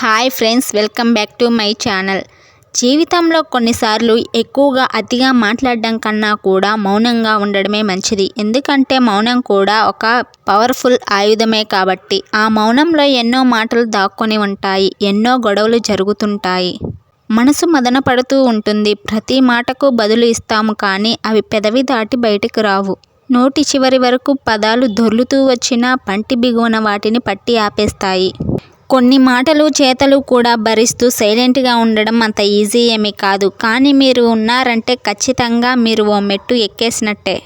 Hi friends welcome back to my channel. జీవితంలో కొన్నిసార్లు ఎక్కువగా అతిగా మాట్లాడడం కన్నా కూడా మౌనంగా ఉండడమే మంచిది. ఎందుకంటే మౌనం కూడా ఒక పవర్ఫుల్ ఆయుధమే కాబట్టి ఆ మౌనంలో ఎన్నో మాటలు దాక్కొని ఉంటాయి ఎన్నో గొడవలు జరుగుతుంటాయి. మనసు మదన పడుతూ ఉంటుంది. ప్రతి మాటకు బదులు ఇస్తాము కానీ అవి పెదవి దాటి బయటకు రావు. నోటి చివరి వరకు పదాలు దొర్లుతూ వచ్చినా పంటి బిగువన వాటిని పట్టి ఆపేస్తాయి. కొన్ని మాటలు చేతలు కూడా భరిస్తూ సైలెంట్గా ఉండడం అంత ఈజీ ఏమీ కాదు. కానీ మీరు ఉన్నారంటే ఖచ్చితంగా మీరు ఓ మెట్టు ఎక్కేసినట్టే.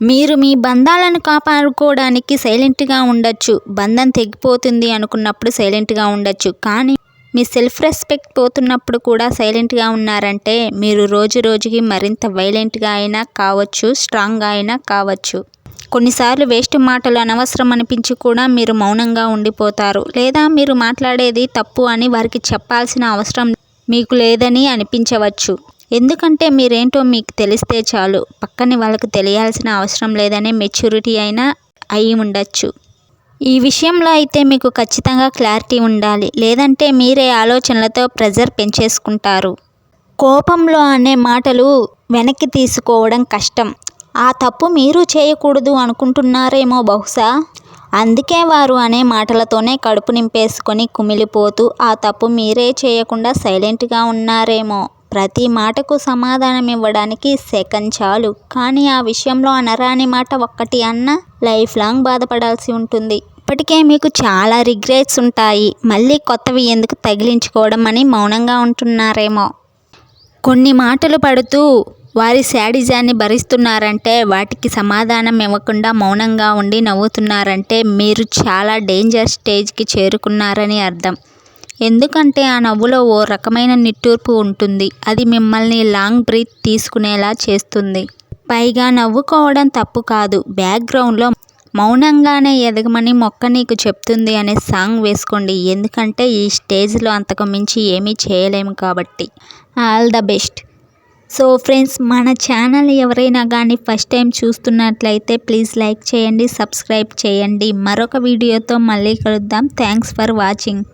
మీరు మీ బంధాలను కాపాడుకోవడానికి సైలెంట్గా ఉండొచ్చు. బంధం తెగిపోతుంది అనుకున్నప్పుడు సైలెంట్గా ఉండొచ్చు. కానీ మీ సెల్ఫ్ రెస్పెక్ట్ పోతున్నప్పుడు కూడా సైలెంట్గా ఉన్నారంటే మీరు రోజు రోజుకి మరింత వైలెంట్గా అయినా కావచ్చు స్ట్రాంగ్గా అయినా కావచ్చు. కొన్నిసార్లు వేస్ట్ మాటలు అనవసరం అనిపించి కూడా మీరు మౌనంగా ఉండిపోతారు. లేదా మీరు మాట్లాడేది తప్పు అని వారికి చెప్పాల్సిన అవసరం మీకు లేదని అనిపించవచ్చు. ఎందుకంటే మీరేంటో మీకు తెలిస్తే చాలు. పక్కని వాళ్ళకు తెలియాల్సిన అవసరం లేదనే మెచ్యూరిటీ అయినా అయి ఉండొచ్చు. ఈ విషయంలో అయితే మీకు ఖచ్చితంగా క్లారిటీ ఉండాలి. లేదంటే మీరే ఆలోచనలతో ప్రెజర్ పెంచేసుకుంటారు. కోపంలో అనే మాటలు వెనక్కి తీసుకోవడం కష్టం. ఆ తప్పు మీరు చేయకూడదు అనుకుంటున్నారేమో బహుశా? అందుకే వారు అనే మాటలతోనే కడుపు నింపేసుకొని కుమిలిపోతూ ఆ తప్పు మీరే చేయకుండా సైలెంట్గా ఉన్నారేమో. ప్రతి మాటకు సమాధానం ఇవ్వడానికి సెకండ్ చాలు. కానీ ఆ విషయంలో అనరాని మాట ఒక్కటి అన్న లైఫ్ లాంగ్ బాధపడాల్సి ఉంటుంది. ఇప్పటికే మీకు చాలా రిగ్రెట్స్ ఉంటాయి. మళ్ళీ కొత్తవి ఎందుకు తగిలించుకోవడం అని మౌనంగా ఉంటున్నారేమో. కొన్ని మాటలు పడుతూ వారి శాడిజాన్ని భరిస్తున్నారంటే వాటికి సమాధానం ఇవ్వకుండా మౌనంగా ఉండి నవ్వుతున్నారంటే మీరు చాలా డేంజర్ స్టేజ్కి చేరుకున్నారని అర్థం. ఎందుకంటే ఆ నవ్వులో ఓ రకమైన నిట్టూర్పు ఉంటుంది. అది మిమ్మల్ని లాంగ్ బ్రీత్ తీసుకునేలా చేస్తుంది. పైగా నవ్వుకోవడం తప్పు కాదు. బ్యాక్గ్రౌండ్లో మౌనంగానే ఎదగమని మొక్క నీకు చెప్తుంది అనే సాంగ్ వేసుకోండి. ఎందుకంటే ఈ స్టేజ్లో అంతకు మించి ఏమీ చేయలేము కాబట్టి. All the best. So friends మన ఛానల్ ఎవరైనా కానీ ఫస్ట్ టైం చూస్తున్నట్లయితే ప్లీజ్ లైక్ చేయండి సబ్స్క్రైబ్ చేయండి. మరొక వీడియోతో మళ్ళీ కలుద్దాం. Thanks for watching.